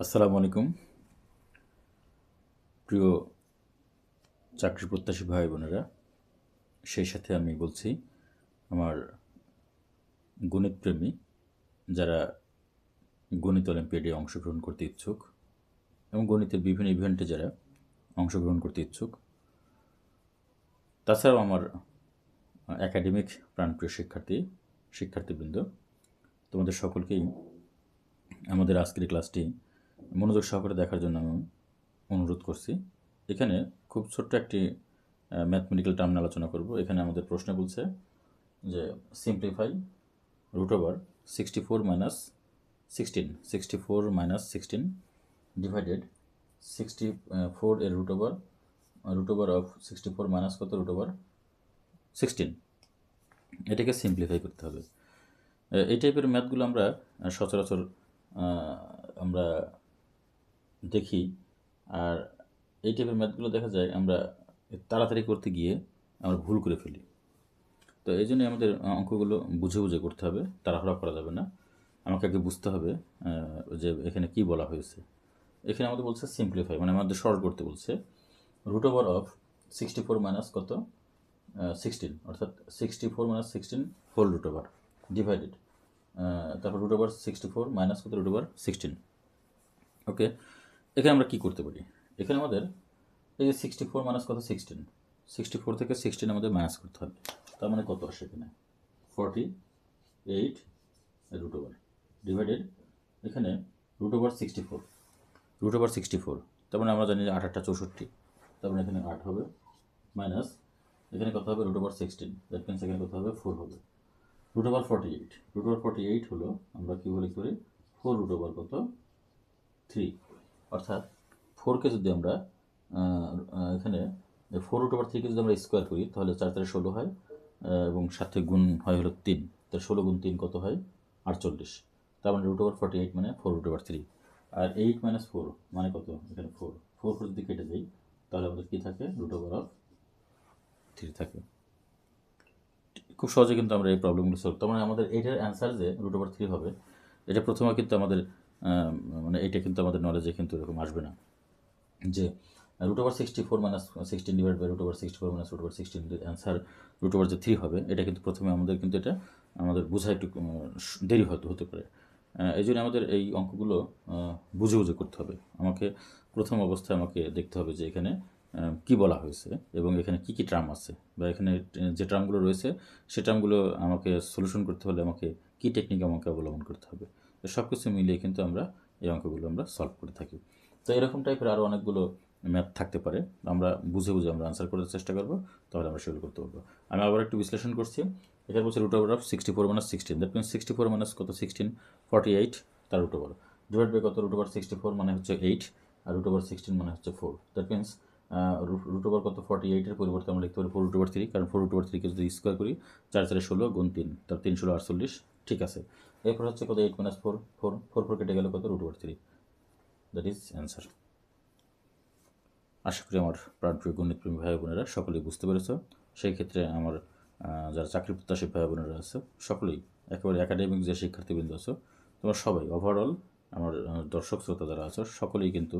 আসসালামু আলাইকুম। প্রিয় চাকরি প্রত্যাশী ভাই বোনেরা, সেই সাথে আমি বলছি, আমার গণিত প্রেমী যারা গণিত অলিম্পিয়াডে অংশগ্রহণ করতে ইচ্ছুক এবং গণিতের বিভিন্ন ইভেন্টে যারা অংশগ্রহণ করতে ইচ্ছুক, তাছাড়াও আমার একাডেমিক প্রাণপ্রিয় শিক্ষার্থী, শিক্ষার্থীবৃন্দ, তোমাদের সকলকেই আমাদের আজকের ক্লাসটি মনোযোগ সহকারে দেখার জন্য আমি অনুরোধ করছি। এখানে খুব ছোট্ট একটি ম্যাথমেটিক্যাল টার্ম আলোচনা করব। এখানে আমাদের প্রশ্ন বলছে যে simplify root over sixty four minus sixteen sixty four minus sixteen divided sixty four এর root over root over of sixty four minus কত? রুট ওভার সিক্সটিন এটাকে সিম্পলিফাই করতে হবে। এই টাইপের ম্যাথগুলো আমরা সচরাচর আমরা দেখি। আর এই টাইপের ম্যাথগুলো দেখা যায় আমরা তাড়াতাড়ি করতে গিয়ে আমরা ভুল করে ফেলি। তো এই জন্যই আমাদের অঙ্কগুলো বুঝে বুঝে করতে হবে, তাড়াহুড়া করা যাবে না। আমাকে আগে বুঝতে হবে যে এখানে কি বলা হয়েছে। এখানে আমাদের বলছে সিম্পলিফাই মানে আমাদের সরল করতে বলছে। Root over of sixty four minus কত সিক্সটিন অর্থাৎ sixty four minus sixteen whole root over divided তারপর root over sixty four minus কত? রুট ওভার সিক্সটিন ওকে এখানে আমরা কি করতে পারি? এখানে আমাদের এই যে সিক্সটি ফোর মাইনাস কত? সিক্সটিন সিক্সটি ফোর থেকে সিক্সটিন আমাদের মাইনাস করতে হবে। তার মানে কত আসে এখানে? Forty eight root over divided এখানে root over sixty four root over sixty four তার মানে আমরা জানি যে আটটা চৌষট্টি। তার মানে এখানে আট হবে মাইনাস এখানে কত হবে? Root over sixteen that means এখানে কত হবে? ফোর হবে। Root over forty eight root over forty eight হলো আমরা কী বলি করি ফোর রুট ওভার কত? থ্রি অর্থাৎ ফোরকে যদি আমরা এখানে ফোর রুট ওভার থ্রিকে যদি আমরা স্কোয়ার করি, তাহলে চার চারে ষোলো হয় এবং সাথে গুণ হয় হলো তিন। তার ষোলো গুণ তিন কত হয়? আটচল্লিশ। তার মানে রুট ওভার ফর্টি এইট মানে ফোর রুট ওভার থ্রি আর এইট মাইনাস ফোর মানে কত? এখানে ফোর ফোর ফোর যদি কেটে যাই তাহলে আমাদের কী থাকে? রুট ওভার অফ থ্রি থাকে। খুব সহজে কিন্তু আমরা এই প্রবলেমগুলো সলভ তার মানে আমাদের এইটার অ্যান্সার যে রুট ওভার থ্রি হবে, এটা প্রথমে কিন্তু আমাদের মানে এটা কিন্তু আমাদের নলেজে কিন্তু এরকম আসবে না। যে root over sixty four minus sixteen divide by root over sixty four minus root over sixteen answer root over যে থ্রি হবে। এটা কিন্তু প্রথমে আমাদের কিন্তু এটা, আমাদের বোঝা একটু দেরি হয়তো হতে পারে। এই জন্য আমাদের এই অঙ্কগুলো বুঝে বুঝে করতে হবে। আমাকে প্রথম অবস্থায় আমাকে দেখতে হবে যে এখানে কি বলা হয়েছে এবং এখানে কি কি টার্ম আছে বা এখানে যে টার্মগুলো রয়েছে, সে টার্মগুলো আমাকে সলিউশন করতে হলে আমাকে কি টেকনিক আমাকে অবলম্বন করতে হবে। সব কিছু মিলিয়ে কিন্তু আমরা এই অঙ্কগুলো আমরা সলভ করে থাকি। তো এরকম টাইপের আরও অনেকগুলো ম্যাথ থাকতে পারে। আমরা বুঝে বুঝে আমরা আনসার করার চেষ্টা করব, তাহলে আমরা সেগুলো করতে পারব। আমি আবার একটু বিশ্লেষণ করছি। এখানে বলছে root over of sixty four minus sixteen that sixty four minus কত? সিক্সটিন ফর্টি এইট তার রুট ওভার ডিভাইড বাই কত? রুট ওভার সিক্সটি ফোর মানে হচ্ছে এইট আর রুট ওভার সিক্সটিন মানে হচ্ছে four that means root over কত? Forty এইটের পরিবর্তে আমরা লিখতে পারি ফোর রুট ওভার থ্রি কারণ ফোর রুট ওভার থ্রিকে যদি স্কোয়ার করি, চার চারে ষোলো গুণ তিন, তার তিন ষোলো আটচল্লিশ ঠিক আছে। এরপর হচ্ছে কত? Eight minus four four four four কেটে গেল কত? Root over three that is answer আশা করি আমার প্রাণপ্রিয় গণিত প্রেমী ভাই বোনেরা সকলেই বুঝতে পেরেছ। সেই ক্ষেত্রে আমার যারা চাকরি প্রত্যাশী ভাই বোনেরা আছে, সকলেই একেবারে একাডেমিক যে শিক্ষার্থীবৃন্দ আছো, তোমরা সবাই ওভারঅল আমার দর্শক শ্রোতা যারা আছো, সকলেই কিন্তু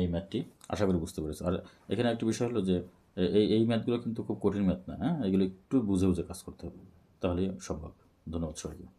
এই ম্যাথটি আশা করি বুঝতে পেরেছ। আর এখানে একটা বিষয় হলো যে এই এই ম্যাথগুলো কিন্তু খুব কঠিন ম্যাথ না হ্যাঁ? এগুলো একটু বুঝে বুঝে কাজ করতে হবে তাহলে সম্ভব। do nosso olho.